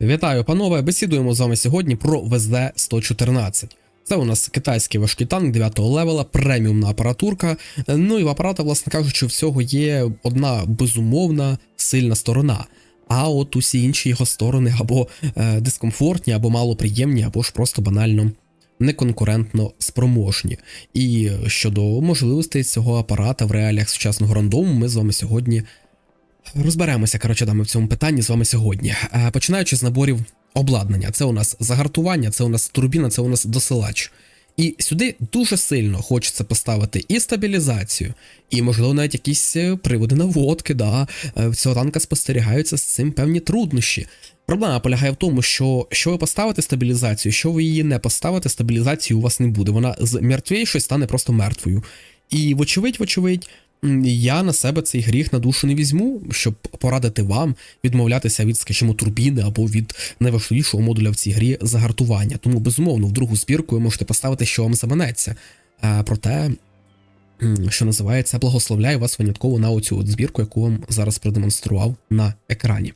Вітаю, панове! Бесідуємо з вами сьогодні про ВЗД-114. Це у нас китайський важкий танк 9-го левела, преміумна апаратурка. Ну і в апарата, власне кажучи, всього є одна безумовна сильна сторона. А от усі інші його сторони або е, дискомфортні, або малоприємні, або ж просто банально неконкурентно спроможні. І щодо можливостей цього апарата в реаліях сучасного рандому, ми з вами сьогодні Розберемося, коротше, дами в цьому питанні з вами сьогодні. Е, Починаючи з наборів обладнання, це у нас загартування, це у нас турбіна, це у нас досилач. І сюди дуже сильно хочеться поставити і стабілізацію, і, можливо, навіть якісь е, приводи наводки. Да. Е, В цього танка спостерігаються з цим певні труднощі. Проблема полягає в тому, що що ви поставите стабілізацію, що ви її не поставите, стабілізації у вас не буде. Вона з мертвішої стане просто мертвою. І, вочевидь, вочевидь, я на себе цей гріх на душу не візьму, щоб порадити вам відмовлятися від, скажімо, турбіни або від найважливішого модуля в цій грі загартування. Тому, безумовно, в другу збірку ви можете поставити, що вам заманеться. Е, Проте, що називається, благословляю вас винятково на оцю от збірку, яку вам зараз продемонстрував на екрані.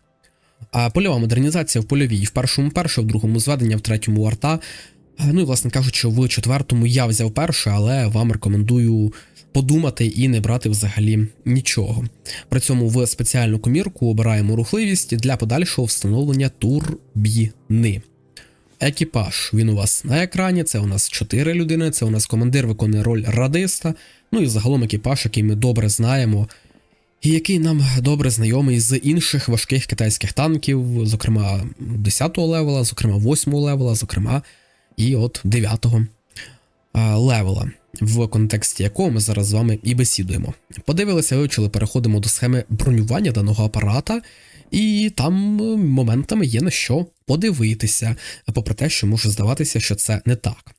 А польова модернізація в польовій в першому перше, в другому зведення, в третьому арта. Е, Ну і, власне кажучи, в четвертому я взяв перше, але вам рекомендую подумати і не брати взагалі нічого. При цьому в спеціальну комірку обираємо рухливість для подальшого встановлення турбіни. Екіпаж він у вас на екрані. Це у нас 4 людини. Це у нас командир виконує роль радиста. Ну і загалом екіпаж, який ми добре знаємо, і який нам добре знайомий з інших важких китайських танків, зокрема 10-го левела, зокрема 8-го левела, зокрема і от 9-го левела, в контексті якого ми зараз з вами і бесідуємо. Подивилися, вивчили, переходимо до схеми бронювання даного апарата, і там е, моментами є на що подивитися, попри те, що може здаватися, що це не так.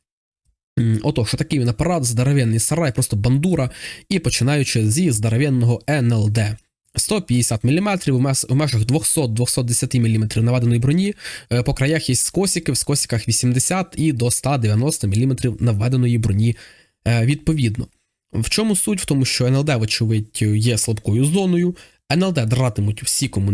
Отож, такий він апарат, здоровенний сарай, просто бандура, і починаючи зі здоровенного НЛД. 150 мм в межах 200-210 мм наведеної броні, е, по краях є скосики, в скосиках 80 і до 190 мм наведеної броні відповідно. В чому суть? В тому, що НЛД, вочевидь, є слабкою зоною. НЛД дратимуть всі кому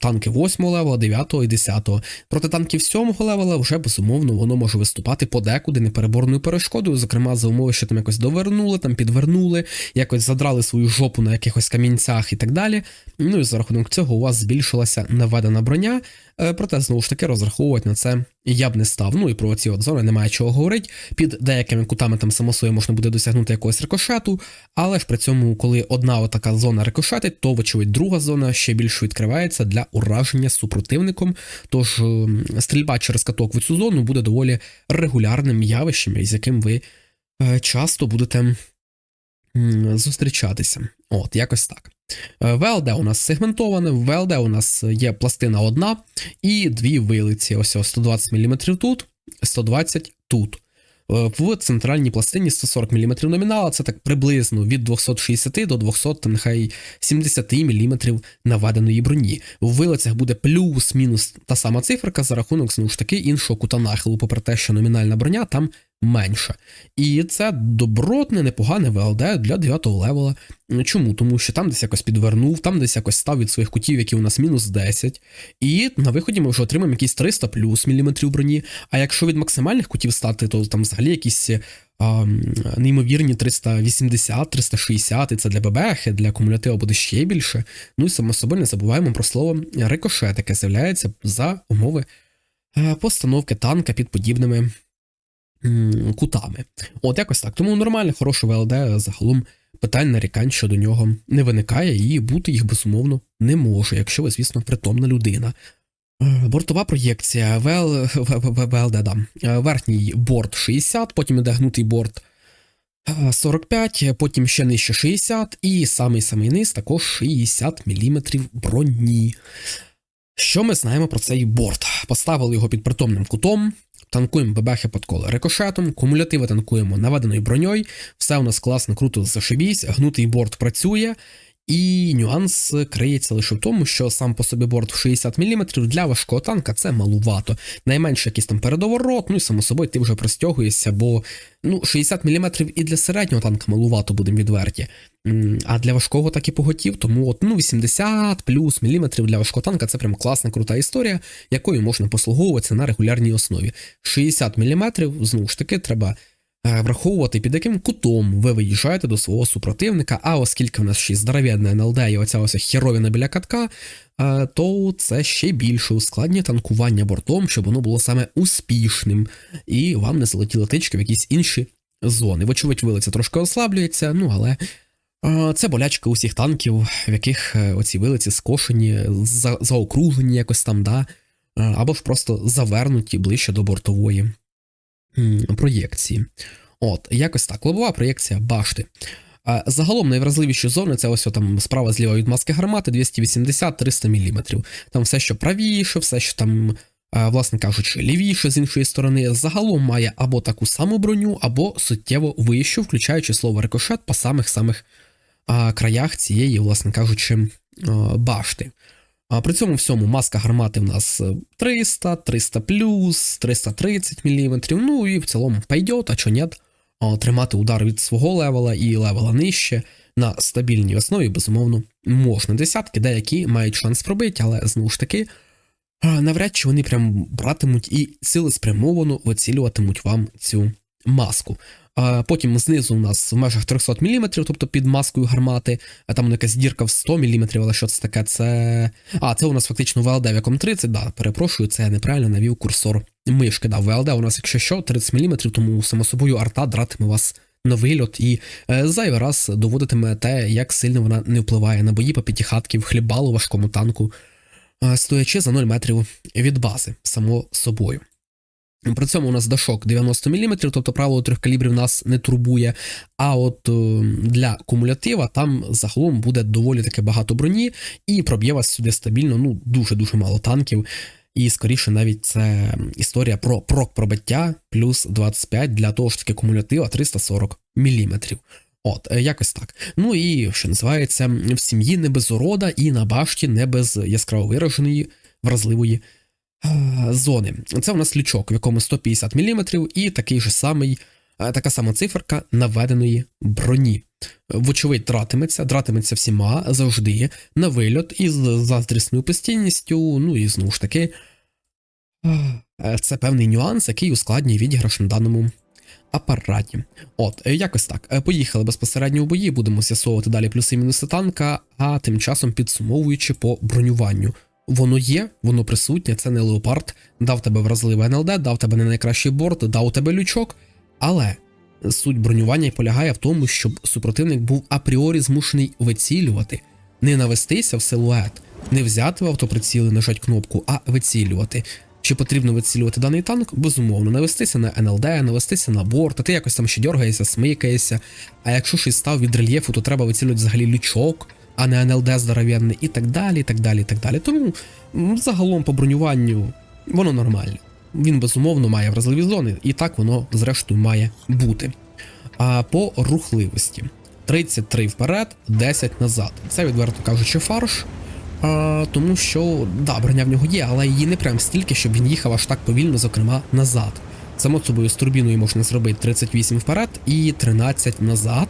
танки 8 левела, 9 і 10. Проти танків 7 левела вже безумовно воно може виступати подекуди непереборною перешкодою, зокрема за умови, що там якось довернули, там підвернули, якось задрали свою жопу на якихось камінцях і так далі. Ну і за рахунок цього у вас збільшилася наведена броня. Е, Проте, знову ж таки, розраховувати на це я б не став. Ну і про ці от зони немає чого говорити. Під деякими кутами там само собою можна буде досягнути якогось рикошету, але ж при цьому, коли одна отака зона рикошетить, то, вочевидь, друга зона ще більше відкривається для ураження супротивником. Тож ем, стрільба через каток в цю зону буде доволі регулярним явищем, із яким ви е, часто будете зустрічатися. От, якось так. Е, ВЛД у нас сегментоване, в ВЛД у нас є пластина одна і дві вилиці. Ось ось 120 мм тут, 120 тут. Е, В центральній пластині 140 мм номінала, це так приблизно від 260 до 200, там нехай 70 мм наведеної броні. В вилицях буде плюс-мінус та сама циферка за рахунок знову ж таки іншого кута нахилу, попри те, що номінальна броня там менша. І це добротне, непогане ВЛД для 9 левела. Чому? Тому що там десь якось підвернув, там десь якось став від своїх кутів, які у нас мінус 10. І на виході ми вже отримаємо якісь 300 плюс міліметрів броні. А якщо від максимальних кутів стати, то там взагалі якісь. Неймовірні 380, 360, і це для ББХ, для кумулятива буде ще більше. Ну і само собою не забуваємо про слово рикошет, яке з'являється за умови е, постановки танка під подібними кутами. От якось так. Тому нормально, хороше ВЛД загалом питань нарікань щодо нього не виникає, і бути їх безумовно не може, якщо ви, звісно, притомна людина. Е, Бортова проєкція ВЛ, ВЛД, да. Е, Верхній борт 60, потім іде гнутий борт е, 45, потім ще нижче 60, і самий самий низ також 60 мм броні. Що ми знаємо про цей борт? Поставили його під притомним кутом, танкуємо бебехи під коло рикошетом, кумулятиви танкуємо наведеною броньою, все у нас класно, круто зашибісь, гнутий борт працює. І нюанс криється лише в тому, що сам по собі борт в 60 мм для важкого танка це малувато. Найменше якийсь там передоворот, ну і само собою ти вже простягуєшся, бо ну 60 мм і для середнього танка малувато, будемо відверті. А для важкого так і поготів, тому от ну 80 плюс міліметрів для важкого танка це прям класна крута історія, якою можна послуговуватися на регулярній основі. 60 мм, знову ж таки, треба враховувати, під яким кутом ви виїжджаєте до свого супротивника. А оскільки в нас ще й здоровенна НЛД і оця ось херовіна біля катка, е, то це ще більше ускладнює танкування бортом, щоб воно було саме успішним, і вам не залетіли тички в якісь інші зони. Вочевидь, вилиця трошки ослаблюється, ну але. е, Це болячка усіх танків, в яких е, оці вилиці скошені, заокруглені якось там, да, е, або ж просто завернуті ближче до бортової проєкції. От, якось так. Лобова проєкція башти. Загалом найвразливіші зони це ось там справа зліва від маски гармати 280-300 мм. Там все, що правіше, все, що там, власне кажучи, лівіше з іншої сторони, загалом має або таку саму броню, або суттєво вищу, включаючи слово рикошет по самих самих краях цієї, власне кажучи, башти. А при цьому всьому маска гармати в нас е, 300, 300 плюс, 330 мм. Ну і в цілому пойдет, а чо нет. Тримати удар від свого левела і левела нижче на стабільній основі, безумовно, можна. Десятки, деякі мають шанс пробити, але знову ж таки, навряд чи вони прям братимуть і цілеспрямовано вицілюватимуть вам цю маску. Потім знизу у нас в межах 300 мм, тобто під маскою гармати, а там якась дірка в 100 мм, але що це таке? Це. А, це у нас фактично ВЛД в якому 30, да, перепрошую, це я неправильно навів курсор мишки. Да, ВЛД у нас, якщо що, 30 мм, тому само собою арта дратиме вас на вильот і е, зайвий раз доводитиме те, як сильно вона не впливає на бої по п'ятихатки в хлібалу важкому танку, е, стоячи за 0 метрів від бази, само собою. При цьому у нас дашок 90 мм, тобто правило трьох калібрів нас не турбує. А от е, для кумулятива там загалом буде доволі таки багато броні, і проб'є вас сюди стабільно, ну дуже-дуже мало танків. І скоріше навіть це історія про прок пробиття плюс 25 для того ж таки кумулятива 340 мм. От, е, якось так. Ну і що називається, в сім'ї не без урода, і на башті не без яскраво вираженої вразливої зони. Це у нас лючок, в якому 150 мм, і такий же самий, е, така сама циферка наведеної броні. Вочевидь, дратиметься, дратиметься всіма завжди на вильот із заздрісною постійністю. Ну і знову ж таки, е, це певний нюанс, який ускладнює відіграш на даному апараті. От, е, якось так. Поїхали безпосередньо у бої, будемо з'ясовувати далі плюси і мінуси танка, а тим часом підсумовуючи по бронюванню. Воно є, воно присутнє, це не леопард, дав тебе вразливе НЛД, дав тебе не найкращий борт, дав тебе лючок, але суть бронювання полягає в тому, щоб супротивник був апріорі змушений вицілювати, не навестися в силует, не взяти в автоприціл і нажати кнопку, а вицілювати. Чи потрібно вицілювати даний танк? Безумовно, навестися на НЛД, навестися на борт, а ти якось там ще дергаєшся, смикаєшся. А якщо щось став від рельєфу, то треба вицілювати взагалі лючок, а не НЛД здоровенний, і так далі, і так далі, і так далі. Тому загалом по бронюванню воно нормальне. Він безумовно має вразливі зони, і так воно зрештою має бути. А по рухливості 33 вперед, 10 назад. Це відверто кажучи, фарш. А, тому що да, броня в нього є, але її не прям стільки, щоб він їхав аж так повільно, зокрема, назад. Само собою з турбіною можна зробити 38 вперед і 13 назад.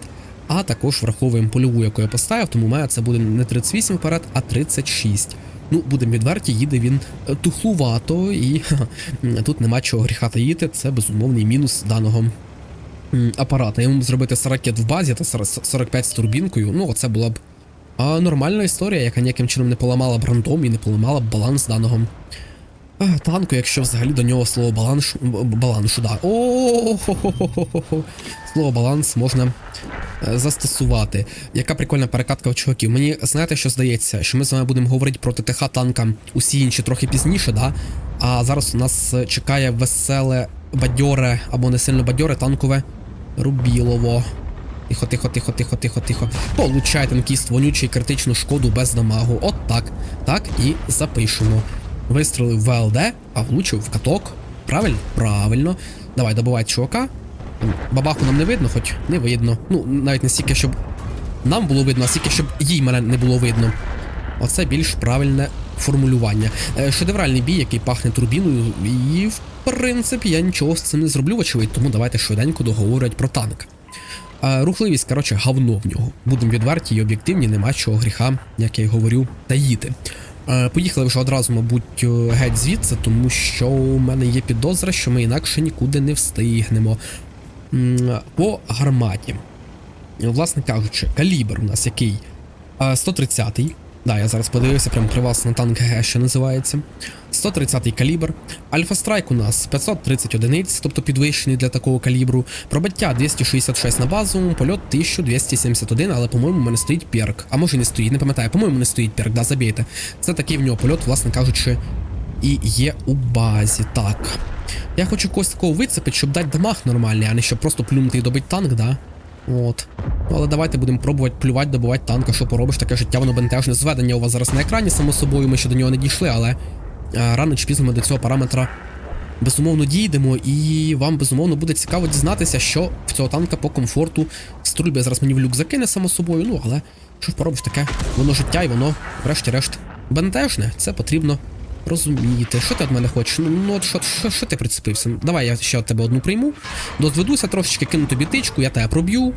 А також враховуємо польову, яку я поставив, тому має це буде не 38 вперед, а 36. Ну, будемо відверті, їде він е, тухлувато, і ха-ха, тут нема чого гріха таїти, це безумовний мінус даного апарата. Йому зробити 40 ракет в базі та 45 з турбінкою, ну, оце була б а, нормальна історія, яка ніяким чином не поламала б рандом і не поламала б баланс даного танку, якщо взагалі до нього слово баланс, балансу, да. о Слово баланс можна е, застосувати. Яка прикольна перекатка в чуваків. Мені знаєте, що здається, що ми з вами будемо говорити про ТТХ танка усі інші трохи пізніше, да? А зараз у нас е, чекає веселе бадьоре або не сильно бадьоре танкове Рубілово. Тихо, тихо, тихо, тихо, тихо, тихо. Получай танкіст вонючий критичну шкоду без дамагу. От так. Так і запишемо. Вистрелив ВЛД, а влучив в каток. Правильно? Правильно. Давай, добивай чувака. Бабаху нам не видно, хоч не видно. Ну, навіть не стільки, щоб нам було видно, а скільки щоб їй мене не було видно. Оце більш правильне формулювання. Е, Шедевральний бій, який пахне турбіною, і в принципі я нічого з цим не зроблю, очевидь, тому давайте швиденько договорять про танк. Е, Рухливість, коротше, говно в нього. Будемо відверті і об'єктивні, нема чого гріха, як я й говорю, таїти. Е, Поїхали вже одразу, мабуть, е, геть звідси, тому що у мене є підозра, що ми інакше нікуди не встигнемо. По гарматі. Власне кажучи, калібр у нас який? Е, 130-й. Да, я зараз подивився прямо при вас на танк ГГ, що називається. 130-й калібр. Альфа Страйк у нас 530 одиниць, тобто підвищений для такого калібру. Пробиття 266 на базовому, польот 1271, але, по-моєму, у мене стоїть перк. А може не стоїть, не пам'ятаю, по-моєму, не стоїть перк, да, забійте. Це такий в нього польот, власне кажучи, і є у базі. Так. Я хочу когось такого вицепити, щоб дати дамаг нормальний, а не щоб просто плюнути і добити танк, да? От. Ну, але давайте будемо пробувати плювати, добувати танка, що поробиш, таке життя, воно бентежне. Зведення у вас зараз на екрані, само собою, ми ще до нього не дійшли, але рано чи пізно ми до цього параметра безумовно дійдемо, і вам безумовно буде цікаво дізнатися, що в цього танка по комфорту стрільби зараз мені в люк закине, само собою, ну але що ж поробиш таке, воно життя і воно, врешті-решт, бентежне, це потрібно розуміти. Що ти від мене хочеш? Ну, ну от що, що, що ти прицепився? Давай я ще від тебе одну прийму. Дозведуся трошечки, кину тобі тичку, я тебе проб'ю.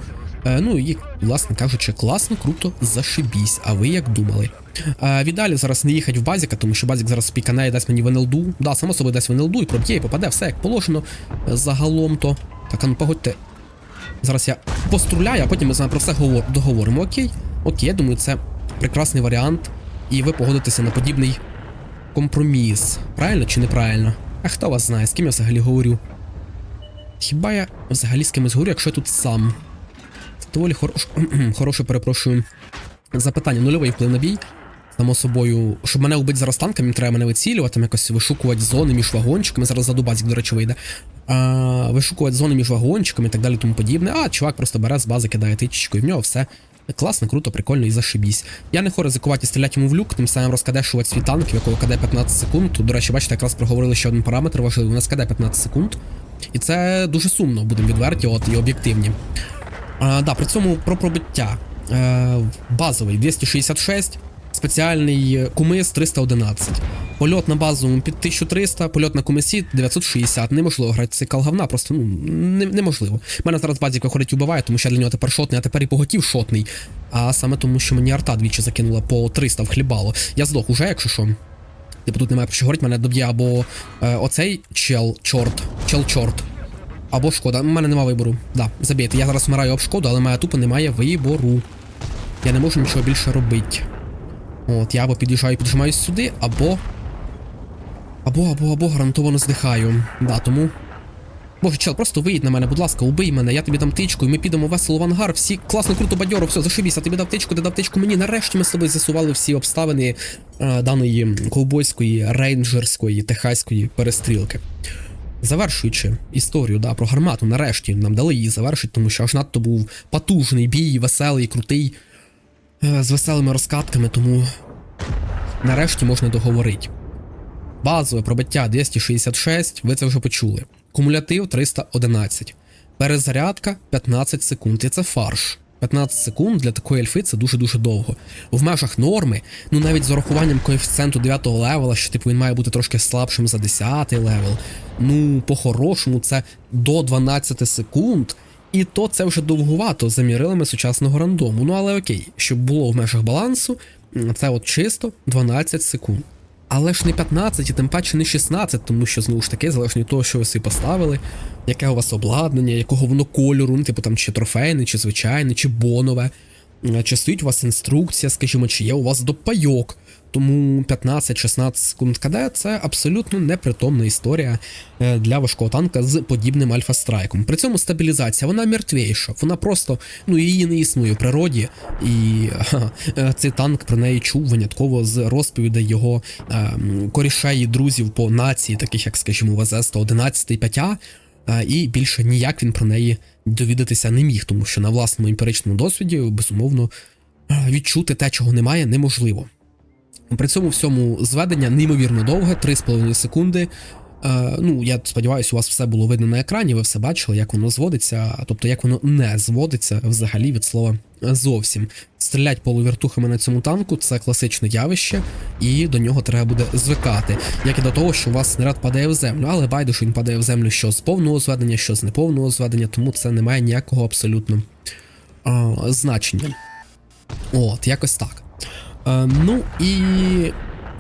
Е, ну і, власне кажучи, класно, круто, зашибісь. А ви як думали? Е, віддалі зараз не їхать в базіка, тому що базік зараз спікане і дасть мені в НЛДу. Да, само собою дасть в НЛДу і проб'є, і попаде, все як положено. Е, Загалом то. Так, а ну погодьте. Зараз я поструляю, а потім ми з вами про все говор... договоримо. Окей? Окей, я думаю, це прекрасний варіант. І ви погодитеся на подібний компроміс. Правильно чи неправильно? А хто вас знає, з ким я взагалі говорю? Хіба я взагалі з кимось говорю, якщо я тут сам? Доволі хорош... хороше, перепрошую. Запитання. Нульовий вплив на бій. Само собою, щоб мене убити зараз танками, треба мене вицілювати, якось вишукувати зони між вагончиками. Зараз за Дубазік, до речі, вийде. А, вишукувати зони між вагончиками і так далі, тому подібне. А чувак просто бере з бази, кидає тичечку, і в нього все класно, круто, прикольно і зашибісь. Я не хочу ризикувати і стріляти йому в люк, тим самим розкадешувати свій танк, в якого КД 15 секунд. Тут, до речі, бачите, якраз проговорили ще один параметр важливий. У нас КД 15 секунд. І це дуже сумно, будемо відверті, от і об'єктивні. А, да, при цьому про пробиття. Е, базовий 266, спеціальний кумис 311. Польот на базовому під 1300, польот на кумисі 960. Неможливо грати цей кал говна, просто ну, не, неможливо. У мене зараз базік виходить убиває, тому що я для нього тепер шотний, а тепер і поготів шотний. А саме тому, що мені арта двічі закинула по 300 в хлібало. Я здох уже, якщо що. Типу тут немає про що говорити, мене доб'є або е, оцей чел, чорт, чел чорт. Або шкода. У мене нема вибору. Да, забійте. Я зараз вмираю об шкоду, але мене тупо немає вибору. Я не можу нічого більше робити. От, я або під'їжджаю і піджимаюсь сюди, або. Або, або, або гарантовано здихаю. Да, тому. Боже, чел, просто виїдь на мене, будь ласка, убий мене, я тобі дам тичку, і ми підемо весело в ангар, всі класно, круто, бадьоро, все, зашибіся, тобі дав тичку, ти дав тичку мені. Нарешті ми з тобою з'ясували всі обставини е, даної ковбойської, рейнджерської, техаської перестрілки. Завершуючи історію да, про гармату, нарешті нам дали її завершити, тому що аж надто був потужний бій, веселий, крутий, е, з веселими розкатками, тому нарешті можна договорити. Базове пробиття 266, ви це вже почули. Кумулятив 311. Перезарядка 15 секунд. І це фарш. 15 секунд для такої ельфи це дуже-дуже довго. В межах норми, ну навіть з урахуванням коефіцієнту 9 левела, що типу він має бути трошки слабшим за 10 левел. Ну, по-хорошому, це до 12 секунд. І то це вже довгувато за мірилами сучасного рандому. Ну але окей, щоб було в межах балансу, це от чисто 12 секунд. Але ж не 15 і тим паче не 16, тому що знову ж таки, залежно від того, що ви собі поставили, яке у вас обладнання, якого воно кольору, ну, типу там чи трофейне, чи звичайне, чи бонове, Е, чи стоїть у вас інструкція, скажімо, чи є у вас допайок. Тому 15-16 секунд КД це абсолютно непритомна історія е, для важкого танка з подібним альфа-страйком. При цьому стабілізація вона мертвіша, вона просто ну її не існує в природі, і ха, е, цей танк про неї чув винятково з розповідей його е, корішей і друзів по нації, таких як, скажімо, ВЗ-111 5 а, і більше ніяк він про неї довідатися не міг, тому що на власному емпіричному досвіді, безумовно, відчути те, чого немає, неможливо. При цьому всьому зведення неймовірно довге, 3,5 секунди. Е, ну, я сподіваюся, у вас все було видно на екрані, ви все бачили, як воно зводиться, тобто як воно не зводиться взагалі від слова зовсім. Стрілять полувертухами на цьому танку це класичне явище, і до нього треба буде звикати, як і до того, що у вас снаряд падає в землю, але байдуже він падає в землю що з повного зведення, що з неповного зведення, тому це не має ніякого абсолютно а, значення. От, якось так. Е, ну і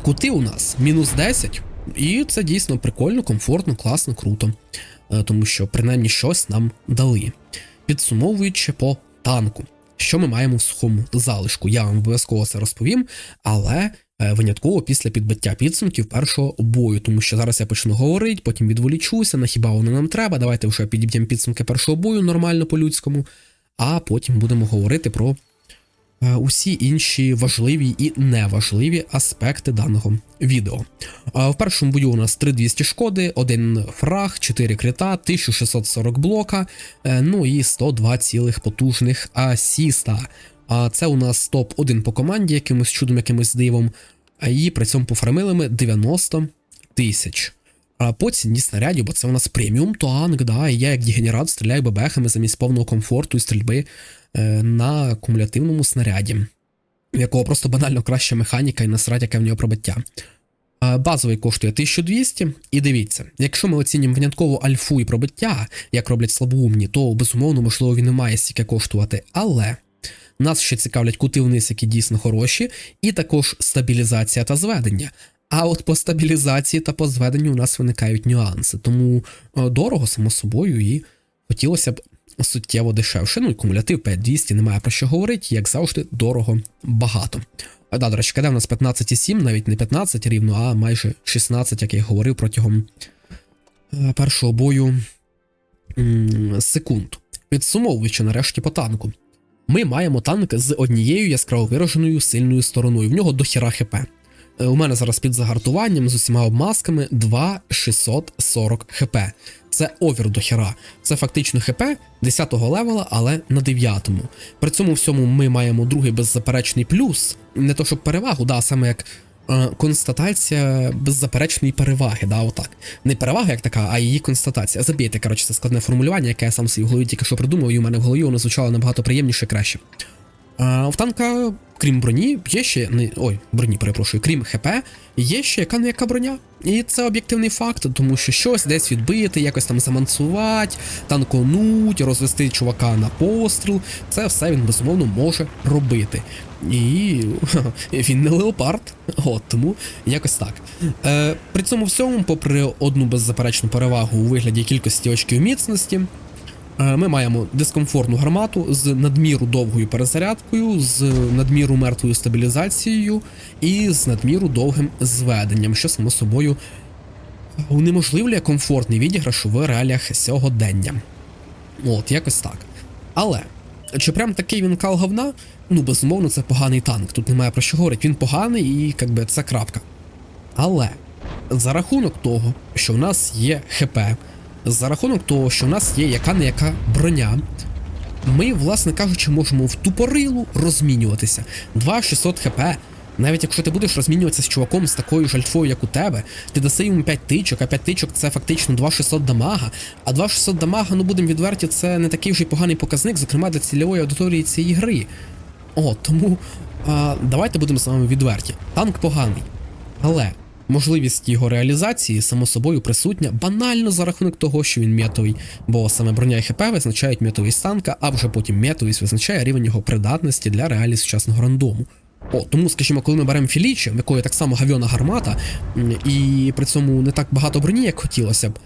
кути у нас мінус 10. І це дійсно прикольно, комфортно, класно, круто. Е, Тому що принаймні щось нам дали. Підсумовуючи по танку, що ми маємо в сухому залишку, я вам обов'язково це розповім, але е, винятково після підбиття підсумків першого бою, тому що зараз я почну говорити, потім відволічуся, на хіба воно нам треба. Давайте вже підіб'ємо підсумки першого бою нормально по-людському, а потім будемо говорити про усі інші важливі і неважливі аспекти даного відео. В першому бою у нас 3200 шкоди, 1 фраг, 4 крита, 1640 блока, е, ну і 102 цілих потужних асіста. А це у нас топ-1 по команді, якимось чудом, якимось дивом, і при цьому пофармили ми 90 тисяч. По ціні снарядів, бо це у нас преміум танк, да, і я як дегенерат стріляю бебехами замість повного комфорту і стрільби е, на кумулятивному снаряді, в якого просто банально краща механіка і насрать, яке в нього пробиття. Базовий коштує 1200, і дивіться, якщо ми оцінюємо винятково альфу і пробиття, як роблять слабоумні, то безумовно, можливо, він не має стільки коштувати, але нас ще цікавлять кути вниз, які дійсно хороші, і також стабілізація та зведення. А от по стабілізації та по зведенню у нас виникають нюанси, тому е, дорого, само собою, і хотілося б суттєво дешевше. Ну і кумулятив 5200, немає про що говорити, як завжди, дорого багато. Да, до речі, КД в нас 15,7, навіть не 15 рівно, а майже 16, як я говорив протягом е, першого бою секунд. Підсумовуючи нарешті по танку. Ми маємо танк з однією яскраво вираженою сильною стороною. В нього дохіра хп. Е, У мене зараз під загартуванням з усіма обмазками 2640 хп. Це овір до хера. Це фактично хп 10-го левела, але на 9-му. При цьому всьому ми маємо другий беззаперечний плюс. Не то щоб перевагу, да, саме як е, констатація беззаперечної переваги. Да, отак. Не перевага як така, а її констатація. Забійте, коротше, це складне формулювання, яке я сам собі в голові тільки що придумав, і у мене в голові воно звучало набагато приємніше і краще. А, в танка, крім броні, є ще не ой, броні, перепрошую, крім ХП, є ще яка не яка броня. І це об'єктивний факт, тому що щось десь відбити, якось там замансувати, танконуть, розвести чувака на постріл. Це все він безумовно може робити. І він не леопард, от тому якось так. Е, При цьому всьому, попри одну беззаперечну перевагу у вигляді кількості очків міцності. Е, Ми маємо дискомфортну гармату з надміру довгою перезарядкою, з надміру мертвою стабілізацією і з надміру довгим зведенням, що само собою унеможливлює комфортний відіграш в реаліях сьогодення. От, якось так. Але чи прям такий він кал говна? Ну, безумовно, це поганий танк. Тут немає про що говорити. Він поганий і якби це крапка. Але за рахунок того, що в нас є ХП, за рахунок того, що в нас є яка не яка броня, ми, власне кажучи, можемо в тупорилу розмінюватися. 2600 хп. Навіть якщо ти будеш розмінюватися з чуваком з такою ж альфою, як у тебе, ти даси йому 5 тичок, а 5 тичок це фактично 2600 дамага. А 2600 дамага, ну будемо відверті, це не такий вже поганий показник, зокрема для цільової аудиторії цієї гри. О, тому а, давайте будемо з вами відверті. Танк поганий. Але можливість його реалізації, само собою, присутня банально за рахунок того, що він метовий, бо саме броня і ХП визначають метовість танка, а вже потім метовість визначає рівень його придатності для реалії сучасного рандому. О, тому, скажімо, коли ми беремо Філічі, в якої так само гавьона гармата, і при цьому не так багато броні, як хотілося б,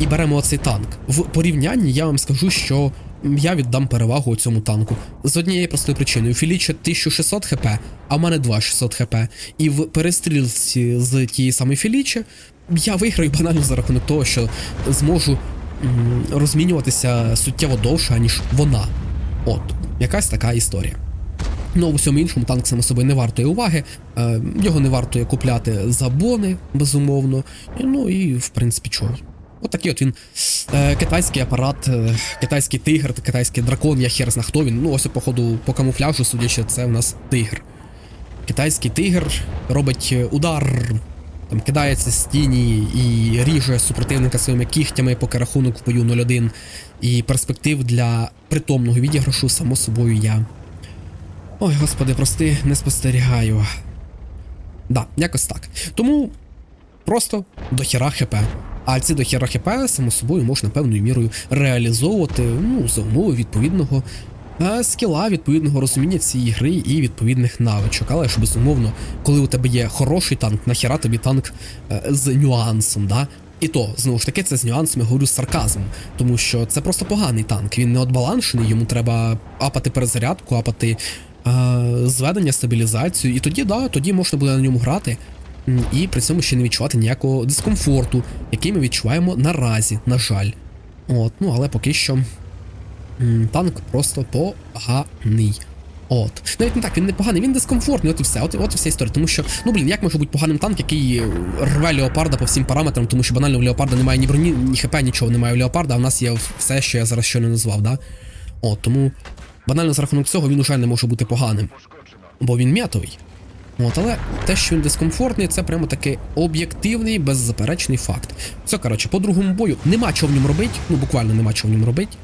і беремо оцей танк. В порівнянні я вам скажу, що я віддам перевагу цьому танку. З однієї простої причини. У Філіча 1600 хп, а в мене 2600 хп. І в перестрілці з тієї самої Філічі я виграю банально за рахунок того, що зможу м, розмінюватися суттєво довше, аніж вона. От, якась така історія. Ну, у всьому іншому танк само собою не вартує уваги, е, його не вартує купляти за бони, безумовно. Ну і в принципі чого. Отакий от він е, китайський апарат, е, китайський тигр, китайський дракон, я хер зна хто він. Ну, ось походу по камуфляжу, судячи, це у нас тигр. Китайський тигр робить е, удар там кидається з тіні і ріже супротивника своїми кігтями, поки рахунок в бою 0-1. І перспектив для притомного відіграшу, само собою, я. Ой, господи, прости, не спостерігаю. Да, якось так. Тому просто дохіра хп. А ці дохіра само собою, можна певною мірою реалізовувати ну, за умови відповідного е, скіла, відповідного розуміння цієї гри і відповідних навичок. Але ж безумовно, коли у тебе є хороший танк, нахіра тобі танк е, з нюансом, да? І то, знову ж таки, це з нюансом я говорю з сарказмом, тому що це просто поганий танк. Він не отбаланшений, йому треба апати перезарядку, апати е, зведення, стабілізацію, і тоді, да, тоді можна буде на ньому грати. І при цьому ще не відчувати ніякого дискомфорту, який ми відчуваємо наразі, на жаль. От, ну але поки що танк просто поганий. От. Навіть не так, він не поганий, він дискомфортний, от і все. От, от і вся історія. Тому що, ну блін, як може бути поганим танк, який е, рве леопарда по всім параметрам, тому що банально в леопарда немає ні броні, ні хп, нічого немає у леопарда, а в нас є все, що я зараз щойно назвав, да? От, тому банально за рахунок цього він уже не може бути поганим, бо він м'ятовий. От, але те, що він дискомфортний, це прямо таки об'єктивний, беззаперечний факт. Все, коротше, по другому бою нема чого в ньому робити, ну буквально нема чого в ньому робити.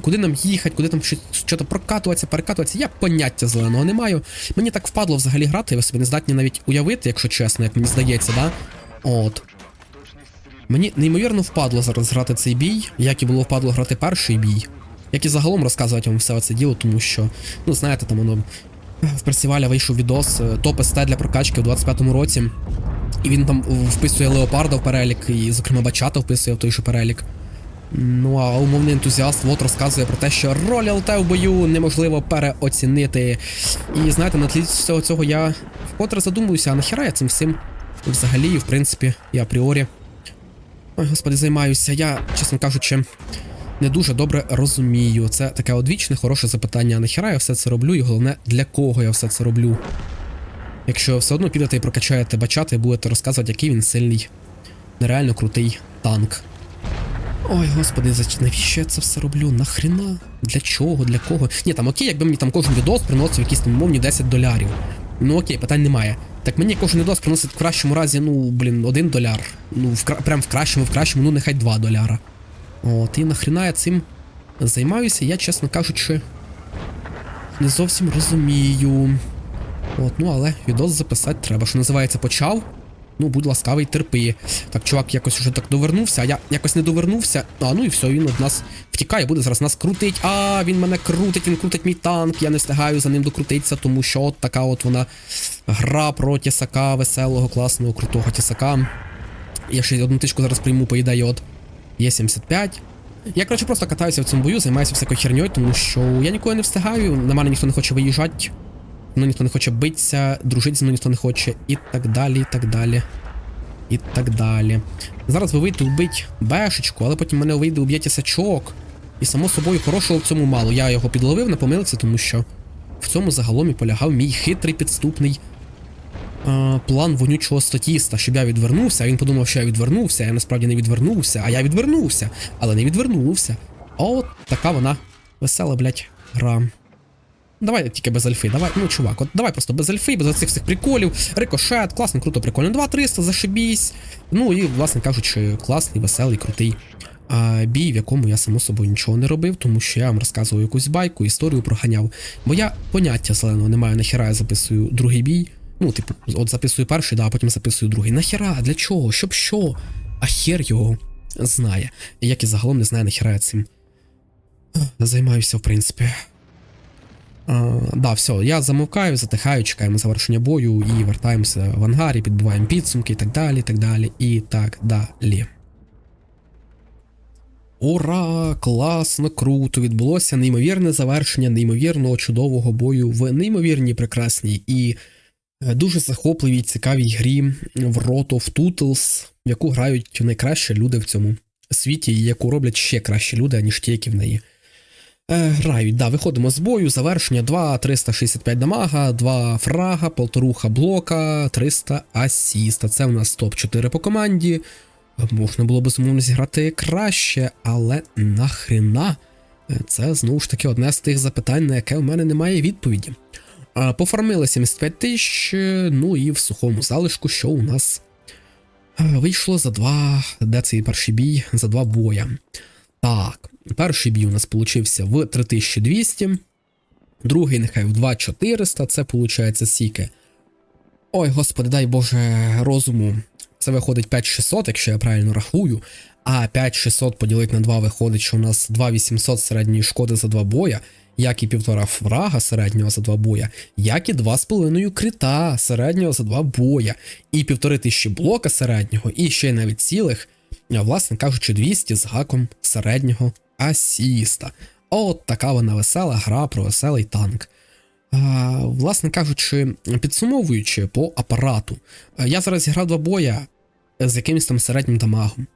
Куди нам їхати, куди там щось що прокатуватися, перекатуватися, я поняття зеленого не маю. Мені так впадло взагалі грати, ви собі не здатні навіть уявити, якщо чесно, як мені здається, да? От. Мені неймовірно впадло зараз грати цей бій, як і було впадло грати перший бій. Як і загалом розказувати вам все це діло, тому що, ну знаєте, там воно в Персіваля вийшов відос е, топ СТ для прокачки у 25-му році. І він там вписує Леопарда в перелік, і, зокрема, Бачата вписує в той же перелік. Ну а умовний ентузіаст вот розказує про те, що роль ЛТ в бою неможливо переоцінити. І знаєте, на тлі всього цього я вкотре задумуюся, а нахіра я цим всім взагалі, і в принципі, і апріорі. Ой, господи, займаюся. Я, чесно кажучи, не дуже добре розумію. Це таке одвічне, хороше запитання. Нахіра я все це роблю, і головне, для кого я все це роблю. Якщо все одно підете і прокачаєте бачати, будете розказувати, який він сильний, нереально крутий танк. Ой, господи, навіщо я це все роблю? Нахрена? Для чого? Для кого? Ні, там окей, якби мені там кожен відос приносив якісь там умовні 10 долярів. Ну окей, питань немає. Так мені кожен відос приносить в кращому разі, ну, блін, 1 доляр. Ну, в, прям в кращому, в кращому, ну нехай 2 доляра. От, і нахрена я цим займаюся, я, чесно кажучи, не зовсім розумію. От, ну але відос записати треба. Що називається, почав. Ну, будь ласкавий, терпи. Так, чувак якось уже так довернувся, а я якось не довернувся. А ну і все, він від нас втікає, буде зараз нас крутить. А, він мене крутить, він крутить мій танк. Я не встигаю за ним докрутитися, тому що от така от вона гра про тісака, веселого, класного, крутого тісака. Я ще одну тичку зараз прийму, по ідеї, от Є75. Я, коротше, просто катаюся в цьому бою, займаюся всякою херньою, тому що я ніколи не встигаю, на мене ніхто не хоче виїжджати, ну ніхто не хоче битися, дружити зі мною ніхто не хоче, і так далі, і так далі. І так далі. Зараз ви вийдете вбить бешечку, але потім мене вийде уб'є тісачок. І само собою хорошого в цьому мало. Я його підловив на помилці, тому що в цьому загалом і полягав мій хитрий підступний е, план вонючого статіста, щоб я відвернувся, а він подумав, що я відвернувся, я насправді не відвернувся, а я відвернувся, але не відвернувся. От така вона весела, блядь, гра. Давай тільки без альфи, давай, ну чувак, от давай просто без альфи, без оцих всіх приколів, рикошет, класно, круто, прикольно. 2-300, зашибісь. Ну і, власне кажучи, класний, веселий, крутий а, бій, в якому я само собою нічого не робив, тому що я вам розказував якусь байку, історію проганяв. Бо я поняття зеленого не маю, нахіра я записую другий бій. Ну, типу, от записую перший, да, а потім записую другий. Нахіра? Для чого? Щоб що? А хер його знає. Як і загалом не знає, нахіра я цим займаюся, в принципі. А, да, все, я замовкаю, затихаю, чекаємо завершення бою і вертаємося в ангарі, підбиваємо підсумки і так далі, і так далі, і так далі. Ура! Класно, круто! Відбулося неймовірне завершення неймовірного чудового бою в неймовірній прекрасній і дуже захопливій цікавій грі в Rot of Tootles, в яку грають найкращі люди в цьому світі, і яку роблять ще кращі люди, ніж ті, які в неї е, грають. Да, виходимо з бою, завершення 2, 365 дамага, 2 фрага, полторуха блока, 300 асіста. Це у нас топ-4 по команді. Можна було безумовно зіграти краще, але нахрена? Е, Це знову ж таки одне з тих запитань, на яке в мене немає відповіді. А, Пофармили 75 тисяч, ну і в сухому залишку, що у нас Е, Вийшло за два. Де цей перший бій? За два боя. Так, перший бій у нас получився в 3200, другий нехай в 2400, це виходить сіки. Ой, господи, дай Боже розуму. Це виходить 5600, якщо я правильно рахую. А 5600 поділити на 2 виходить, що у нас 2800 середньої шкоди за два боя, як і півтора фрага середнього за два боя, як і 2,5 крита середнього за два боя, і півтори тисячі блока середнього, і ще й навіть цілих, власне кажучи, 200 з гаком середнього асіста. От така вона весела гра про веселий танк. А, власне кажучи, підсумовуючи по апарату, я зараз зіграв два боя з якимось там середнім дамагом.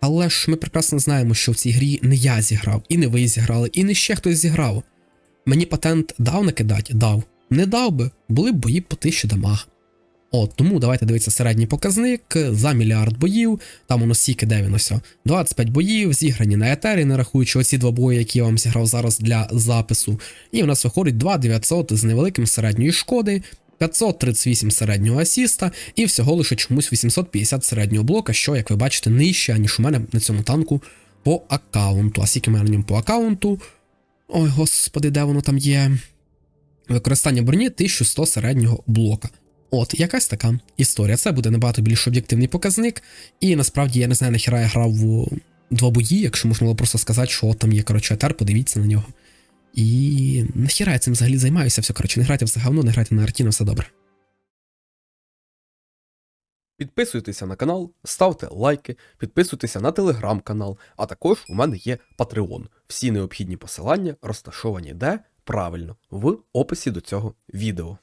Але ж ми прекрасно знаємо, що в цій грі не я зіграв, і не ви зіграли, і не ще хтось зіграв. Мені патент дав накидати? Дав. Не дав би, були б бої по 1000 дамаг. От, тому давайте дивитися середній показник за мільярд боїв. Там воно стільки де він ось. о, 25 боїв, зіграні на етері, не рахуючи оці два бої, які я вам зіграв зараз для запису. І в нас виходить 2900 з невеликим середньої шкоди, 538 середнього асіста і всього лише чомусь 850 середнього блока, що, як ви бачите, нижче, ніж у мене на цьому танку по аккаунту. А скільки в мене на ньому по аккаунту? Ой, господи, де воно там є? Використання броні 1100 середнього блока. От, якась така історія. Це буде набагато більш об'єктивний показник. І насправді я не знаю, нахіра я грав в два бої, якщо можна було просто сказати, що от там є, коротше, етер, подивіться на нього. І нахіра я цим взагалі займаюся, все, коротше, не грайте в це не грайте на Артіна, все добре. Підписуйтеся на канал, ставте лайки, підписуйтеся на телеграм-канал, а також у мене є Patreon. Всі необхідні посилання розташовані де правильно в описі до цього відео.